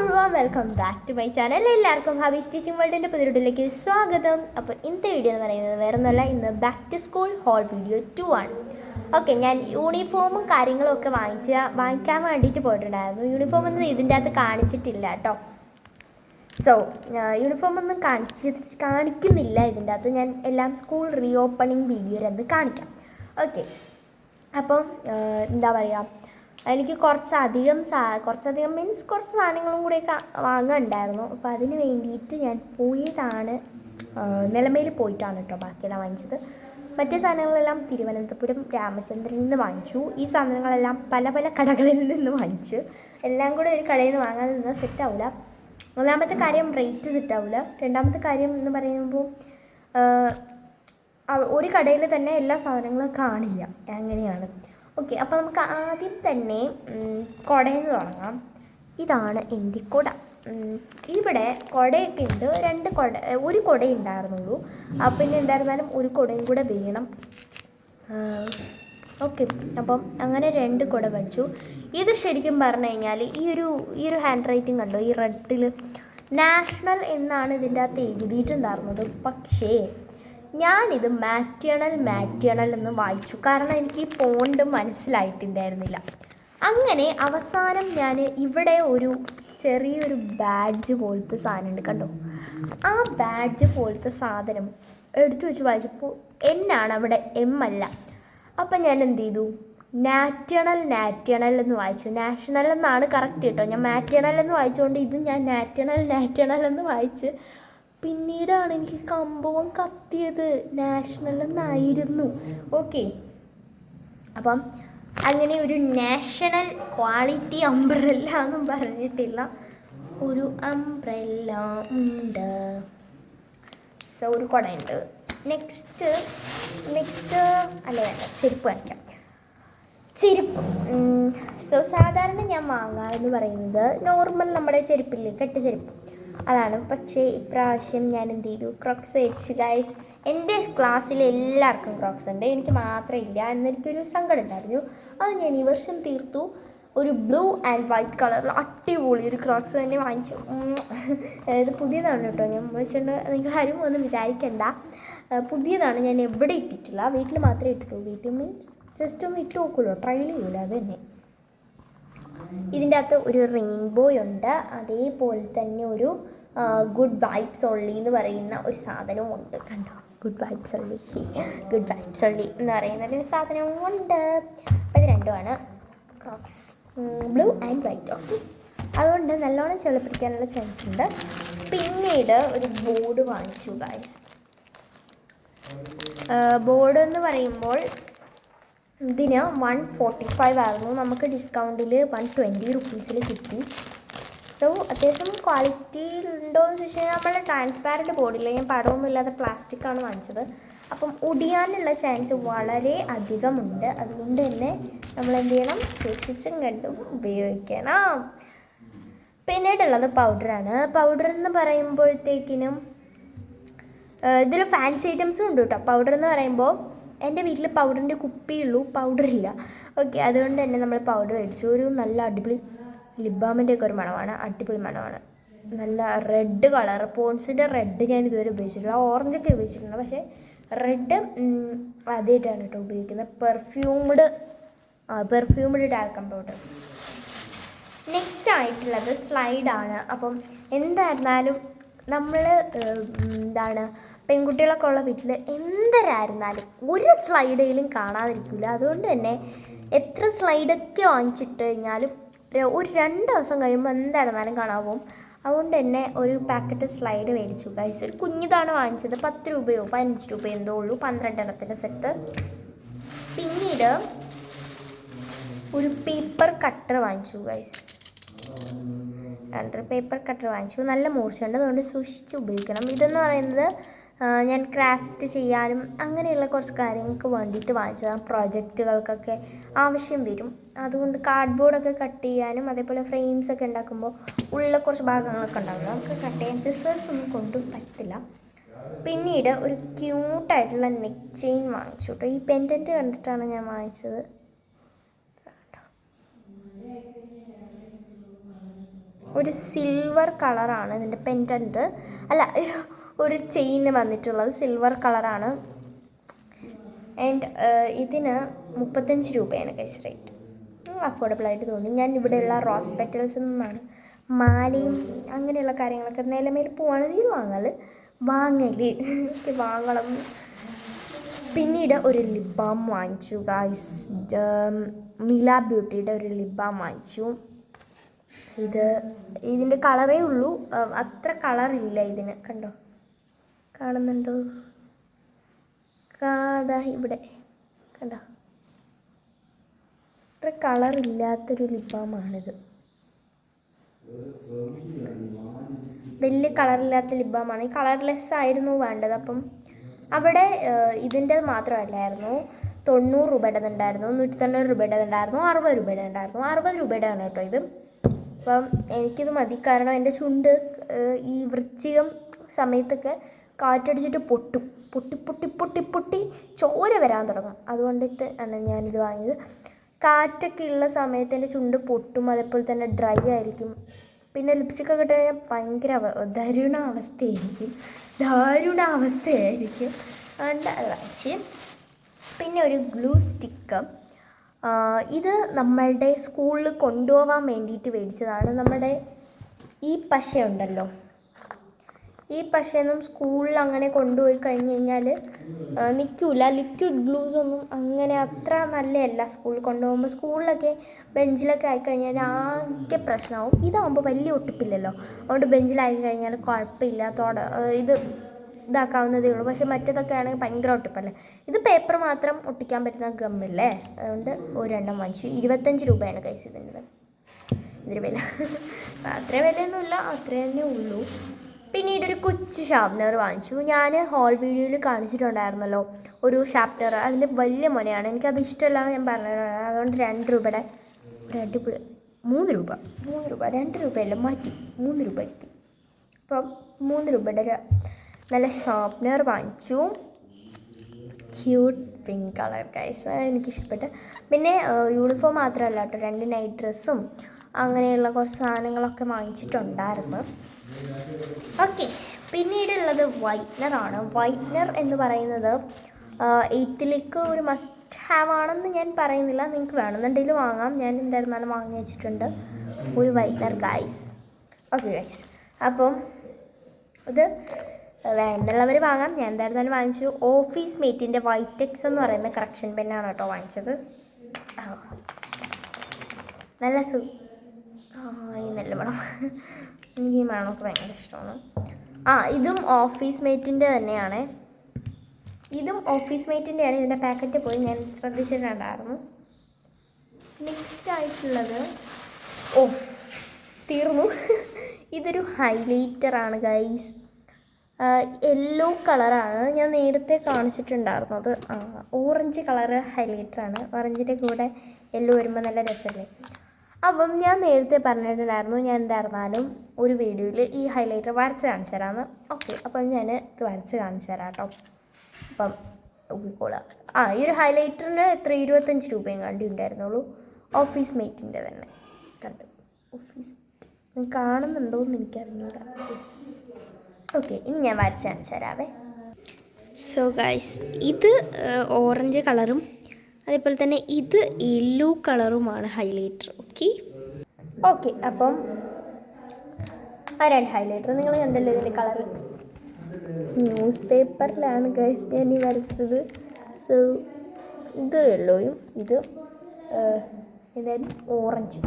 Welcome back to my channel എല്ലാവർക്കും hobby stitching വേൾഡിന്റെ പുതിയൊടിലേക്ക് സ്വാഗതം. അപ്പോൾ ഇന്നത്തെ വീഡിയോ എന്ന് പറയുന്നത് വേറെ ഒന്നുമല്ല ഇന്ന് back to school haul video too ആണ്. ഓക്കെ ഞാൻ യൂണിഫോമും കാര്യങ്ങളും ഒക്കെ വാങ്ങിച്ച വാങ്ങിക്കാൻ വേണ്ടിയിട്ട് പോയിട്ടുണ്ടായിരുന്നു. യൂണിഫോം ഒന്നും ഇതിന്റെ അകത്ത് കാണിച്ചിട്ടില്ല കേട്ടോ. സോ യൂണിഫോം ഒന്നും കാണിച്ച് കാണിക്കുന്നില്ല ഇതിന്റെ അകത്ത്. ഞാൻ എല്ലാം സ്കൂൾ റീ ഓപ്പണിംഗ് വീഡിയോയിലത് കാണിക്കാം. ഓക്കെ അപ്പം എന്താ പറയുക എനിക്ക് കുറച്ചധികം സാ കുറച്ചധികം മീൻസ് കുറച്ച് സാധനങ്ങളും കൂടിയൊക്കെ വാങ്ങാനുണ്ടായിരുന്നു. അപ്പോൾ അതിന് വേണ്ടിയിട്ട് ഞാൻ പോയതാണ് നിലമയിൽ പോയിട്ടാണ് കേട്ടോ ബാക്കിയെല്ലാം വാങ്ങിച്ചത്. മറ്റേ സാധനങ്ങളെല്ലാം തിരുവനന്തപുരം രാമചന്ദ്രനിൽ നിന്ന് വാങ്ങിച്ചു. ഈ സാധനങ്ങളെല്ലാം പല പല കടകളിൽ നിന്ന് വാങ്ങിച്ചു എല്ലാം കൂടെ ഒരു കടയിൽ നിന്ന് വാങ്ങാൻ നിന്നാൽ സെറ്റാവില്ല ഒന്നാമത്തെ കാര്യം റേറ്റ് സെറ്റാവില്ല രണ്ടാമത്തെ കാര്യം എന്ന് പറയുമ്പോൾ ഒരു കടയിൽ തന്നെ എല്ലാ സാധനങ്ങളും കാണില്ല. അങ്ങനെയാണ്. ഓക്കെ അപ്പോൾ നമുക്ക് ആദ്യം തന്നെ കുടയിൽ നിന്ന് തുടങ്ങാം. ഇതാണ് എന്റെ കുട. ഇവിടെ കുടയൊക്കെ ഉണ്ട്. രണ്ട് കുട ഒരു കുട ഉണ്ടായിരുന്നുള്ളൂ. അപ്പം പിന്നെ എന്തായിരുന്നാലും ഒരു കുടയും കൂടെ വേണം. ഓക്കെ അപ്പം അങ്ങനെ രണ്ട് കുട വെച്ചു ഇത് ശരിക്കും പറഞ്ഞു കഴിഞ്ഞാൽ ഈ ഒരു ഈ ഒരു ഹാൻഡ് റൈറ്റിംഗ് കണ്ടോ? ഈ റെഡിൽ നാഷണൽ എന്നാണ് ഇതിന്റെ അകത്ത് എഴുതിയിട്ടുണ്ടായിരുന്നത്. പക്ഷേ ഞാനിത് മാറ്റേണൽ മാറ്റേണൽ എന്ന് വായിച്ചു. കാരണം എനിക്ക് ഈ ഫോണ്ട് മനസ്സിലായിട്ടുണ്ടായിരുന്നില്ല. അങ്ങനെ അവസാനം ഞാൻ ഇവിടെ ഒരു ചെറിയൊരു ബാഡ്ജ് പോലത്തെ സാധനം ഉണ്ട് കണ്ടോ? ആ ബാഡ്ജ് പോലത്തെ സാധനം എടുത്തു വെച്ച് വായിച്ചപ്പോൾ എന്നാണ് അവിടെ എം അല്ല. അപ്പം ഞാൻ എന്ത് ചെയ്തു? നാറ്റണൽ നാറ്റണൽ എന്ന് വായിച്ചു. നാഷണൽ എന്നാണ് കറക്റ്റ് കേട്ടോ. ഞാൻ മാറ്റണൽ എന്ന് വായിച്ചുകൊണ്ട് ഇത് ഞാൻ നാറ്റണൽ നാറ്റണൽ എന്ന് വായിച്ച് പിന്നീടാണ് എനിക്ക് കമ്പവും കത്തിയത്. നാഷണൽ എന്നായിരുന്നു. ഓക്കെ അപ്പം അങ്ങനെ ഒരു നാഷണൽ ക്വാളിറ്റി അംബ്രല്ല എന്നും പറഞ്ഞിട്ടില്ല. ഒരു അംബ്രല്ല ഉണ്ട്. സോ ഒരു കുടയുണ്ട്. നെക്സ്റ്റ് നെക്സ്റ്റ് അല്ല വേണ്ട. ചെരുപ്പ് കാണിക്കാം ചെരുപ്പ്. സോ സാധാരണ ഞാൻ വാങ്ങാറെന്ന് പറയുന്നത് നോർമൽ നമ്മുടെ ചെരുപ്പില്ലേ കെട്ട ചെരുപ്പ്. അതാണ്. പക്ഷേ ഇപ്രാവശ്യം ഞാൻ എന്ത് ചെയ്തു? ക്രോക്സ് മേടിച്ചു ഗൈസ് എന്റെ ക്ലാസ്സിൽ എല്ലാവർക്കും ക്രോക്സ് ഉണ്ട്. എനിക്ക് മാത്രമേ ഇല്ല എന്നെനിക്കൊരു സങ്കടം ഉണ്ടായിരുന്നു. അത് ഞാൻ ഈ വർഷം തീർത്തു. ഒരു ബ്ലൂ ആൻഡ് വൈറ്റ് കളറിൽ അടിപൊളി ഒരു ക്രോക്സ് തന്നെ വാങ്ങിച്ചു. അതായത് പുതിയതാണ് കേട്ടോ ഞാൻ വെച്ചിട്ടുണ്ട് നിങ്ങൾ ആരും ഒന്നും വിചാരിക്കണ്ട. പുതിയതാണ് ഞാൻ എവിടെ ഇട്ടിട്ടില്ല വീട്ടിൽ മാത്രമേ ഇട്ടിട്ടുള്ളൂ. വീട്ടിൽ മീൻസ് ജസ്റ്റ് ഒന്ന് ഇട്ട് നോക്കുള്ളൂ. ട്രയൽ ചെയ്യൂല അത് തന്നെ. ഇതിന്റെ അകത്ത് ഒരു റെയിൻബോ ഉണ്ട്. അതേപോലെ തന്നെ ഒരു ഗുഡ് വൈബ്സ് ഒള്ളി എന്ന് പറയുന്ന ഒരു സാധനവും ഉണ്ട്. കണ്ടോ? Good vibes only good vibes only എന്ന് പറയുന്ന ഒരു സാധനവും ഉണ്ട്. അത് രണ്ടുമാണ്. Crocs blue and white okay അതുകൊണ്ട് നല്ലോണം ചെളിപ്പിടിക്കാനുള്ള ചാൻസ് ഉണ്ട്. പിന്നീട് ഒരു ബോർഡ് വാങ്ങിച്ചു ഗൈസ് ബോർഡ് എന്ന് പറയുമ്പോൾ ഇതിന് വൺ ഫോർട്ടി ഫൈവ് ആയിരുന്നു. നമുക്ക് ഡിസ്കൗണ്ടിൽ വൺ ട്വന്റി റുപ്പീസിൽ കിട്ടി. സോ അത്യാവശ്യം ക്വാളിറ്റി ഉണ്ടോ എന്ന് ചോദിച്ചു കഴിഞ്ഞാൽ നമ്മൾ ട്രാൻസ്പാരന്റ് ബോർഡില്ല ഞാൻ പ്ലാസ്റ്റിക് ആണ് വാങ്ങിച്ചത്. അപ്പം ഒടിയാനുള്ള ചാൻസ് വളരെ അധികമുണ്ട്. അതുകൊണ്ട് തന്നെ നമ്മൾ എന്ത് ചെയ്യണം? സൂക്ഷിച്ചും കണ്ടും ഉപയോഗിക്കണം. പിന്നീടുള്ളത് പൗഡറാണ് പൗഡർ എന്ന് പറയുമ്പോഴത്തേക്കിനും ഇതിൽ ഫാൻസി ഐറ്റംസും ഉണ്ട് കേട്ടോ പൗഡർ എന്ന് പറയുമ്പോൾ എന്റെ വീട്ടിൽ പൗഡറിന്റെ കുപ്പിയുള്ളൂ പൗഡർ ഇല്ല ഓക്കെ അതുകൊണ്ട് തന്നെ നമ്മൾ പൗഡർ മേടിച്ചു. ഒരു നല്ല അടിപൊളി ലിബാമിന്റെ ഒക്കെ ഒരു മണമാണ് അടിപൊളി മണമാണ്. നല്ല റെഡ് കളർ പോൺസിന്റെ റെഡ് ഞാൻ ഇതുവരെ ഉപയോഗിച്ചിട്ടില്ല. ഓറഞ്ചൊക്കെ ഉപയോഗിച്ചിട്ടുണ്ട് പക്ഷേ റെഡ് ആദ്യമായിട്ടാണ് കേട്ടോ ഉപയോഗിക്കുന്നത്. പെർഫ്യൂംഡ് ആ പെർഫ്യൂംഡ് ടാൽക്കം പൗഡർ. നെക്സ്റ്റ് ആയിട്ടുള്ളത് സ്ലൈഡാണ്. അപ്പം എന്തായിരുന്നാലും നമ്മൾ എന്താണ് പെൺകുട്ടികളൊക്കെ ഉള്ള വീട്ടിൽ എന്തരായിരുന്നാലും ഒരു സ്ലൈഡേലും കാണാതിരിക്കില്ല അതുകൊണ്ട് തന്നെ എത്ര സ്ലൈഡൊക്കെ വാങ്ങിച്ചിട്ട് കഴിഞ്ഞാലും ഒരു രണ്ട് ദിവസം കഴിയുമ്പോൾ എന്തായിരുന്നാലും കാണാൻ പോകും. അതുകൊണ്ട് തന്നെ ഒരു പാക്കറ്റ് സ്ലൈഡ് മേടിച്ചു. ഗൈസ് ഒരു കുഞ്ഞിതാണ് വാങ്ങിച്ചത്. പത്ത് രൂപയോ പതിനഞ്ച് രൂപയോ എന്തോ ഉള്ളൂ. പന്ത്രണ്ടെണ്ണത്തിന്റെ സെറ്റ് പിന്നീട് ഒരു പേപ്പർ കട്ടർ വാങ്ങിച്ചു ഗൈസ് രണ്ട് പേപ്പർ കട്ടർ വാങ്ങിച്ചു. നല്ല മൂർച്ചയുണ്ട്. അതുകൊണ്ട് സൂക്ഷിച്ച് ഉപയോഗിക്കണം. ഇതെന്ന് പറയുന്നത് ഞാൻ ക്രാഫ്റ്റ് ചെയ്യാനും അങ്ങനെയുള്ള കുറച്ച് കാര്യങ്ങൾക്ക് വേണ്ടിയിട്ട് വാങ്ങിച്ചതാണ് പ്രോജക്റ്റുകൾക്കൊക്കെ ആവശ്യം വരും. അതുകൊണ്ട് കാർഡ്ബോർഡൊക്കെ കട്ട് ചെയ്യാനും അതേപോലെ ഫ്രെയിംസ് ഒക്കെ ഉണ്ടാക്കുമ്പോൾ ഉള്ള കുറച്ച് ഭാഗങ്ങളൊക്കെ ഉണ്ടാവില്ല നമുക്ക് കട്ട് ചെയ്യാൻ സിസേഴ്സ് ഒന്നും കൊണ്ടും പറ്റില്ല. പിന്നീട് ഒരു ക്യൂട്ടായിട്ടുള്ള നെക്ക് ചെയിൻ വാങ്ങിച്ചു കേട്ടോ ഈ പെൻഡന്റ് കണ്ടിട്ടാണ് ഞാൻ വാങ്ങിച്ചത്. ഒരു സിൽവർ കളറാണ് ഇതിന്റെ പെൻഡന്റ് അല്ല ഒരു ചെയിൻ വന്നിട്ടുള്ളത് സിൽവർ കളറാണ് ആൻഡ് ഇതിന് മുപ്പത്തഞ്ച് രൂപയാണ് കൈസ് റേറ്റ് അഫോർഡബിൾ ആയിട്ട് തോന്നി ഞാൻ ഇവിടെയുള്ള റോസ് പെറ്റൽസിൽ നിന്നാണ്. മാലയും അങ്ങനെയുള്ള കാര്യങ്ങളൊക്കെ നിലമേൽ പോവാണെങ്കിൽ വാങ്ങൽ. എനിക്ക് വാങ്ങണം. പിന്നീട് ഒരു ലിപ് ബാം വാങ്ങിച്ചു ഗായ്സ് മില ബ്യൂട്ടിയുടെ ഒരു ലിപ് ബാം വാങ്ങിച്ചു. ഇത് ഇതിന്റെ കളറേ ഉള്ളൂ. അത്ര കളറില്ല ഇതിന്. കണ്ടോ? കാണുന്നുണ്ടോ? കാടാ ഇവിടെ. കണ്ടോ? അത്ര കളറില്ലാത്തൊരു ലിബാമാണിത്. വലിയ കളറില്ലാത്ത ലിബാമാണ്. ഈ കളർലെസ് ആയിരുന്നു വേണ്ടത്. അപ്പം അവിടെ ഇതിന്റെ മാത്രമല്ലായിരുന്നു. തൊണ്ണൂറ് രൂപയുടെ ഉണ്ടായിരുന്നു നൂറ്റി തൊണ്ണൂറ് രൂപയുടെ ഉണ്ടായിരുന്നു അറുപത് രൂപയുടെ ഉണ്ടായിരുന്നു അറുപത് രൂപയുടെ ആണ് കേട്ടോ ഇത്. അപ്പം എനിക്കിത് മതി. കാരണം എന്റെ ചുണ്ട് ഈ വൃശ്ചികം സമയത്തൊക്കെ കാറ്റടിച്ചിട്ട് പൊട്ടും. പൊട്ടി പൊട്ടി പൊട്ടി പൊട്ടി ചോര വരാൻ തുടങ്ങും. അതുകൊണ്ടിട്ട് ആണ് ഞാനിത് വാങ്ങിയത്. കാറ്റൊക്കെ ഉള്ള സമയത്ത് എന്റെ ചുണ്ട് പൊട്ടും. അതേപോലെ തന്നെ ഡ്രൈ ആയിരിക്കും. പിന്നെ ലിപ്സ്റ്റിക് ഒക്കെ ഇട്ട് കഴിഞ്ഞാൽ ഭയങ്കര അവ ദരുണാവസ്ഥയായിരിക്കും ദാരുണാവസ്ഥയായിരിക്കും അതുകൊണ്ട് അത് വാങ്ങിച്ച്. പിന്നെ ഒരു ഗ്ലൂ സ്റ്റിക്ക് ഇത് നമ്മളുടെ സ്കൂളിൽ കൊണ്ടുപോകാൻ വേണ്ടിയിട്ട് മേടിച്ചതാണ്. നമ്മുടെ ഈ പശ ഉണ്ടല്ലോ ഈ പശയൊന്നും സ്കൂളിൽ അങ്ങനെ കൊണ്ടുപോയി കഴിഞ്ഞ് കഴിഞ്ഞാൽ നിൽക്കില്ല ലിക്വിഡ് ഗ്ലൂസ് ഒന്നും അങ്ങനെ അത്ര നല്ലതല്ല സ്കൂളിൽ കൊണ്ടുപോകുമ്പോൾ സ്കൂളിലൊക്കെ ബെഞ്ചിലൊക്കെ ആയിക്കഴിഞ്ഞാൽ ആകെ പ്രശ്നമാവും ഇതാകുമ്പോൾ വലിയ ഒട്ടിപ്പില്ലല്ലോ. അതുകൊണ്ട് ബെഞ്ചിലായി കഴിഞ്ഞാൽ കുഴപ്പമില്ല തോട ഇത് ഇതാക്കാവുന്നതേ ഉള്ളൂ. പക്ഷെ മറ്റേതൊക്കെ ആണെങ്കിൽ ഭയങ്കര ഒട്ടിപ്പല്ലേ. ഇത് പേപ്പർ മാത്രം ഒട്ടിക്കാൻ പറ്റുന്ന ഗമ്മല്ലേ അതുകൊണ്ട് ഒരെണ്ണം വാങ്ങിച്ചു. ഇരുപത്തഞ്ച് രൂപയാണ് കഴിച്ചത് ഇതിന്റെ ഇതിന് വില. അത്രയും വിലയൊന്നുമില്ല. അത്രേ തന്നെ ഉള്ളൂ. പിന്നീട് ഒരു കൊച്ചു ഷാർപ്നർ വാങ്ങിച്ചു. ഞാൻ ഹോൾ വീഡിയോയിൽ കാണിച്ചിട്ടുണ്ടായിരുന്നല്ലോ ഒരു ഷാർപ്നർ അതിന്റെ വലിയ മുനയാണ്. എനിക്കത് ഇഷ്ടമല്ല ഞാൻ പറഞ്ഞു അതുകൊണ്ട് രണ്ട് രൂപയുടെ അടിപൊളി മൂന്ന് രൂപ മൂന്ന് രൂപ രണ്ട് രൂപയല്ല? മാറ്റി മൂന്ന് രൂപയ്ക്ക് അപ്പം മൂന്ന് രൂപയുടെ നല്ല ഷാർപ്നർ വാങ്ങിച്ചു. ക്യൂട്ട് പിങ്ക് കളർ ഗൈസ് എനിക്കിഷ്ടപ്പെട്ട്. പിന്നെ യൂണിഫോം മാത്രമല്ല കേട്ടോ. രണ്ട് നൈറ്റ് ഡ്രസ്സും അങ്ങനെയുള്ള കുറച്ച് സാധനങ്ങളൊക്കെ വാങ്ങിച്ചിട്ടുണ്ടായിരുന്നു. ഓക്കെ പിന്നീടുള്ളത് വൈറ്റ്നറാണ് വൈറ്റ്നർ എന്ന് പറയുന്നത് എയ്ത്തിലേക്ക് ഒരു മസ്റ്റ് ഹാവ് ആണെന്ന് ഞാൻ പറയുന്നില്ല. നിങ്ങൾക്ക് വേണമെന്നുണ്ടെങ്കിൽ വാങ്ങാം. ഞാൻ എന്തായിരുന്നാലും വാങ്ങി വെച്ചിട്ടുണ്ട്. ഒരു വൈറ്റ്നർ ഗൈസ് ഓക്കെ ഗൈസ് അപ്പം ഇത് വേണമെന്നുള്ളവർ വാങ്ങാം. ഞാൻ എന്തായിരുന്നാലും വാങ്ങിച്ചു. ഓഫീസ് മേറ്റിന്റെ വൈറ്റെക്സ് എന്ന് പറയുന്ന കറക്ഷൻ പെന്നാണ് കേട്ടോ വാങ്ങിച്ചത്. നല്ല സു ഈ നല്ല മണം എനിക്ക് ഈ മണമൊക്കെ ഭയങ്കര ഇഷ്ടമാണ്. ആ ഇതും ഓഫീസ് മേറ്റിന്റെ തന്നെയാണ്. ഇതും ഓഫീസ് മേറ്റിന്റെയാണ് ഇതിന്റെ പാക്കറ്റ് പോയി ഞാൻ ശ്രദ്ധിച്ചിട്ടുണ്ടായിരുന്നു. നെക്സ്റ്റ് ആയിട്ടുള്ളത് ഓ തീർന്നു. ഇതൊരു ഹൈലൈറ്ററാണ് ഗൈസ് യെല്ലോ കളറാണ് ഞാൻ നേരത്തെ കാണിച്ചിട്ടുണ്ടായിരുന്നത്. ഓറഞ്ച് കളറ് ഹൈലൈറ്ററാണ് ഓറഞ്ചിന്റെ കൂടെ യെല്ലോ വരുമ്പോൾ നല്ല രസമല്ലേ അപ്പം ഞാൻ നേരത്തെ പറഞ്ഞിട്ടുണ്ടായിരുന്നു ഞാൻ എന്തായിരുന്നാലും ഒരു വീഡിയോയിൽ ഈ ഹൈലൈറ്റർ വരച്ച് കാണിച്ചു തരാമെന്ന്. ഓക്കെ അപ്പം ഞാൻ ഇത് വരച്ച് കാണിച്ചു തരാം കേട്ടോ. അപ്പം ഊക്കിക്കോളാം ആ ഈ ഒരു ഹൈലൈറ്ററിന് എത്ര? ഇരുപത്തഞ്ച് രൂപയും കണ്ടി ഉണ്ടായിരുന്നുള്ളൂ. ഓഫീസ് മേറ്റിന്റെ തന്നെ. കണ്ട്. ഓഫീസ് കാണുന്നുണ്ടോ എന്ന് എനിക്കറിഞ്ഞൂട. ഓക്കെ ഇനി ഞാൻ വരച്ച് കാണിച്ചു തരാവേ. സോ ഗൈസ് ഇത് ഓറഞ്ച് കളറും അതേപോലെ തന്നെ ഇത് യെല്ലോ കളറുമാണ് ഹൈലൈറ്റർ ഓക്കെ ഓക്കെ അപ്പം ആ രണ്ട് ഹൈലൈറ്റർ നിങ്ങൾ കണ്ടല്ലോ ഇതിന്റെ കളർ ന്യൂസ് പേപ്പറിലാണ് ഗൈസ് ഞാൻ ഈ വരച്ചത്. സോ ഇത് യെല്ലോയും ഇത് എന്തായാലും ഓറഞ്ചും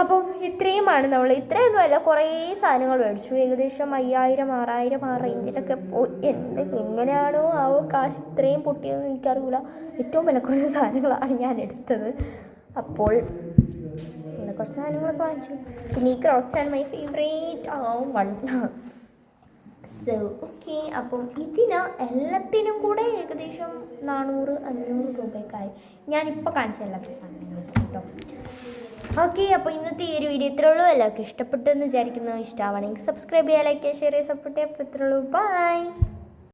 അപ്പം ഇത്രയുമാണ് നമ്മൾ. ഇത്രയൊന്നുമല്ല കുറേ സാധനങ്ങൾ മേടിച്ചു. ഏകദേശം അയ്യായിരം ആറായിരം ആ റേഞ്ചിലൊക്കെ പോയി. എന്ത് എങ്ങനെയാണോ ആവോ കാശ് ഇത്രയും പൊട്ടിയതെന്ന് എനിക്കറിയില്ല. ഏറ്റവും വില കുറഞ്ഞ സാധനങ്ങളാണ് ഞാൻ എടുത്തത്. അപ്പോൾ അങ്ങനെ കുറച്ച് സാധനങ്ങളൊക്കെ വാങ്ങിച്ചു. പിന്നെ ഈ ക്രോക്സ് ആണ് മൈ ഫേവറേറ്റ് ആ വൺ. സോ ഓക്കെ അപ്പം ഇതിന് എല്ലാത്തിനും കൂടെ ഏകദേശം നാനൂറ് അഞ്ഞൂറ് രൂപയൊക്കെ ഞാനിപ്പോൾ കാണിച്ച എല്ലാ സാധനങ്ങളും കേട്ടോ. ഓക്കെ അപ്പോൾ ഇന്നത്തെ ഈ ഒരു വീഡിയോ ഇത്രേ ഉള്ളൂ. എല്ലാവർക്കും ഇഷ്ടപ്പെട്ടു എന്ന് വിചാരിക്കുന്നു. ഇഷ്ടമാവണമെങ്കിൽ സബ്സ്ക്രൈബ് ചെയ്യുക ലൈക്ക് ചെയ്യുക ഷെയർ ചെയ്യുക സപ്പോർട്ട് ചെയ്യുക. അപ്പോൾ ഇത്രേ ഉള്ളൂ. ബൈ